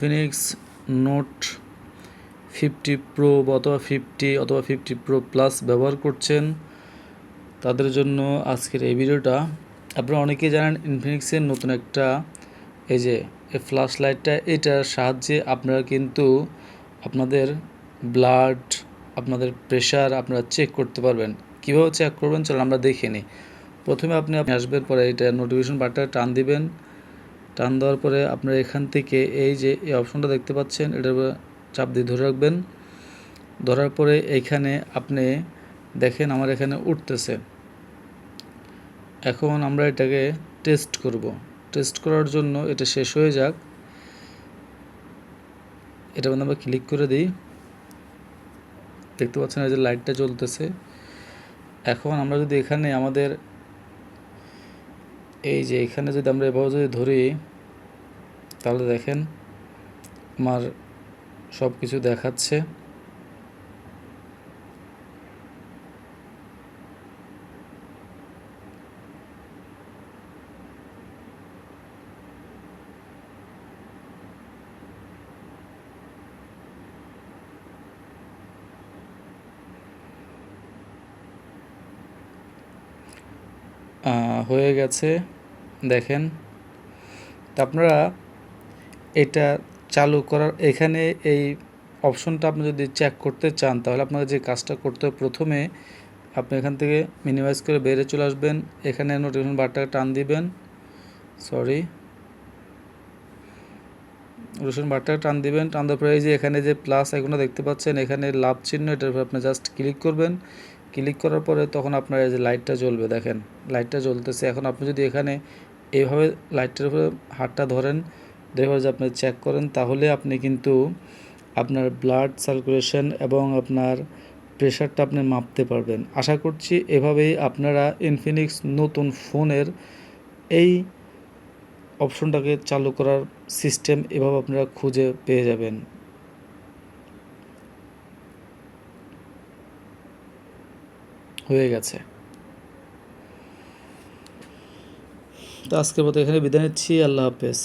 Phoenix note fifty pro অথবা fifty অথবা fifty pro plus ব্যবহার করছেন। তাদের জন্য আজকের এই ভিডিওটা। আপনারা অনেকেই জানেন ইনফিনিক্সের নতুন একটা এই যে, এই ফ্ল্যাশ লাইটটা এটার সাহায্যে আপনারা কিন্তু আপনাদের ব্লাড আপনাদের প্রেশার আপনারা চেক করতে পারবেন। কীভাবে চেক করবেন? চলো আমরা দেখে নিই। প্রথমে আপনি আপনি আসবেন, পরে এটা নোটিফিকেশন বাটনটা টান দিবেন। টান দেওয়ার পরে আপনার এখান থেকে এই যে এই অপশনটা দেখতে পাচ্ছেন, এটার চাপ দিয়ে ধরে রাখবেন। ধরার পরে এইখানে আপনি দেখেন আমার এখানে উঠতেছে। এখন আমরা এটাকে টেস্ট করব। টেস্ট করার জন্য এটা শেষ হয়ে যাক। এটা মধ্যে আমরা ক্লিক করে দিই। দেখতে পাচ্ছেন এই যে লাইটটা জ্বলতেছে। এখন আমরা যদি এখানে আমাদের এই যে এখানে যদি আমরা এভাবে যদি ধরি তাহলে দেখেন আমার সব কিছু দেখাচ্ছে হয়ে গেছে দেখেন। আপনারা এটা চালু করার, এখানে এই অপশনটা আপনি যদি চেক করতে চান, তাহলে আপনাকে যে কাজটা করতে হবে প্রথমে আপনি এখান থেকে মিনিমাইজ করে বেড়ে চলে আসবেন। এখানে নোটিফিকেশন বারটাকে টান দিবেন। সরি রসুন বারটাকে টান দিবেন। টান দেওয়ার পরে এই যে এখানে যে প্লাস এখনও দেখতে পাচ্ছেন, এখানে লাভ চিহ্ন এটার উপর আপনি জাস্ট ক্লিক করবেন। ক্লিক করার পরে তখন আপনার এই যে লাইটটা জ্বলবে, দেখেন। লাইটটা জ্বলতেছে। এখন আপনি যদি এখানে এইভাবে লাইটটার উপরে হাতটা ধরেন দেখে যে আপনি চেক করেন, তাহলে আপনি কিন্তু আপনার ব্লাড সার্কুলেশন এবং আপনার প্রেশারটা আপনি মাপতে পারবেন। আশা করছি এভাবেই আপনারা ইনফিনিক্স নতুন ফোনের এই অপশনটাকে চালু করার সিস্টেম এভাবে আপনারা খুঁজে পেয়ে যাবেন। হয়ে গেছে। তো আজকের মতো এখানে বিদায় নিচ্ছি, আল্লাহ হাফেজ।